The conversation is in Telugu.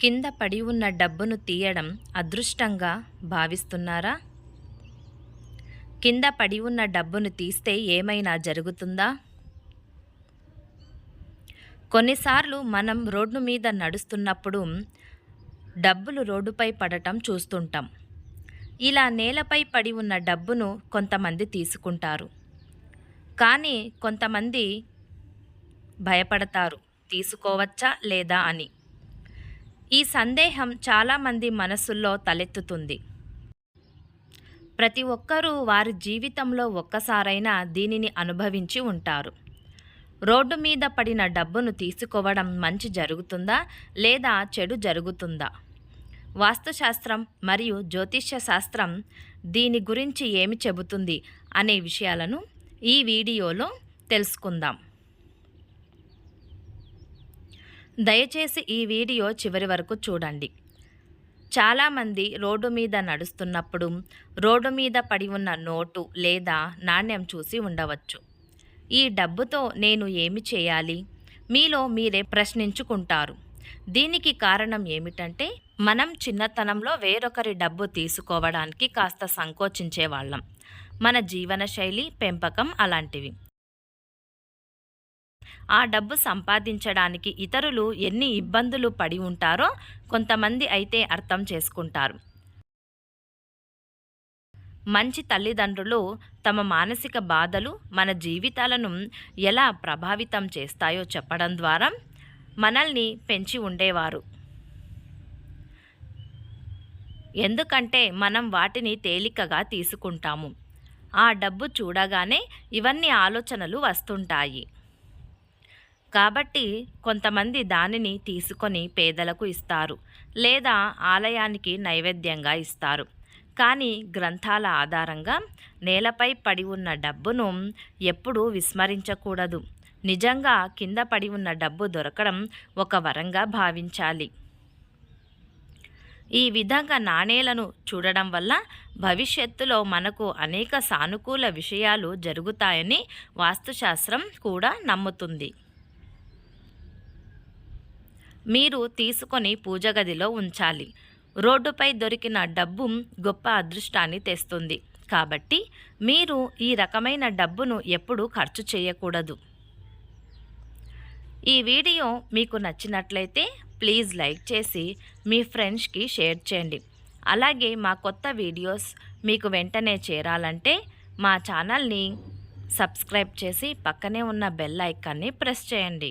కింద పడి ఉన్న డబ్బును తీయడం అదృష్టంగా భావిస్తున్నారా? కింద పడి ఉన్న డబ్బును తీస్తే ఏమైనా జరుగుతుందా? కొన్నిసార్లు మనం రోడ్డు మీద నడుస్తున్నప్పుడు డబ్బులు రోడ్డుపై పడటం చూస్తుంటాం. ఇలా నేలపై పడి ఉన్న డబ్బును కొంతమంది తీసుకుంటారు. కానీ కొంతమంది భయపడతారు. తీసుకోవచ్చా లేదా అని. ఈ సందేహం చాలామంది మనసుల్లో తలెత్తుతుంది. ప్రతి ఒక్కరూ వారి జీవితంలో ఒక్కసారైనా దీనిని అనుభవించి ఉంటారు. రోడ్డు మీద పడిన డబ్బును తీసుకోవడం మంచి జరుగుతుందా? లేదా చెడు జరుగుతుందా? వాస్తుశాస్త్రం మరియు జ్యోతిష్య శాస్త్రం దీని గురించి ఏమి చెబుతుంది? అనే విషయాలను ఈ వీడియోలో తెలుసుకుందాం. దయచేసి ఈ వీడియో చివరి వరకు చూడండి. చాలామంది రోడ్డు మీద నడుస్తున్నప్పుడు రోడ్డు మీద పడి ఉన్న నోటు లేదా నాణ్యం చూసి ఉండవచ్చు. ఈ డబ్బుతో నేను ఏమి చేయాలి? మీలో మీరే ప్రశ్నించుకుంటారు. దీనికి కారణం ఏమిటంటే మనం చిన్నతనంలో వేరొకరి డబ్బు తీసుకోవడానికి కాస్త సంకోచించేవాళ్ళం మన జీవనశైలి పెంపకం అలాంటివి. ఆ డబ్బు సంపాదించడానికి ఇతరులు ఎన్ని ఇబ్బందులు పడి ఉంటారో కొంతమంది అయితే అర్థం చేసుకుంటారు. మంచి తల్లిదండ్రులు తమ మానసిక బాధలు మన జీవితాలను ఎలా ప్రభావితం చేస్తాయో చెప్పడం ద్వారా మనల్ని పెంచి ఉండేవారు. ఎందుకంటే మనం వాటిని తేలికగా తీసుకుంటాము. ఆ డబ్బు చూడగానే ఇవన్నీ ఆలోచనలు వస్తుంటాయి. కాబట్టి కొంతమంది దానిని తీసుకొని పేదలకు ఇస్తారు లేదా ఆలయానికి నైవేద్యంగా ఇస్తారు. కానీ గ్రంథాల ఆధారంగా నేలపై పడి ఉన్న డబ్బును ఎప్పుడూ విస్మరించకూడదు. నిజంగా కింద పడి ఉన్న డబ్బు దొరకడం ఒక వరంగా భావించాలి. ఈ విధంగా నాణేలను చూడడం వల్ల భవిష్యత్తులో మనకు అనేక సానుకూల విషయాలు జరుగుతాయని వాస్తుశాస్త్రం కూడా నమ్ముతుంది. మీరు తీసుకొని పూజ గదిలో ఉంచాలి. రోడ్డుపై దొరికిన డబ్బు గొప్ప అదృష్టాన్ని తెస్తుంది. కాబట్టి మీరు ఈ రకమైన డబ్బును ఎప్పుడూ ఖర్చు చేయకూడదు. ఈ వీడియో మీకు నచ్చినట్లయితే ప్లీజ్ లైక్ చేసి మీ ఫ్రెండ్స్కి షేర్ చేయండి. అలాగే మా కొత్త వీడియోస్ మీకు వెంటనే చేరాలంటే మా ఛానల్ని సబ్స్క్రైబ్ చేసి పక్కనే ఉన్న బెల్ ఐకాన్ని ప్రెస్ చేయండి.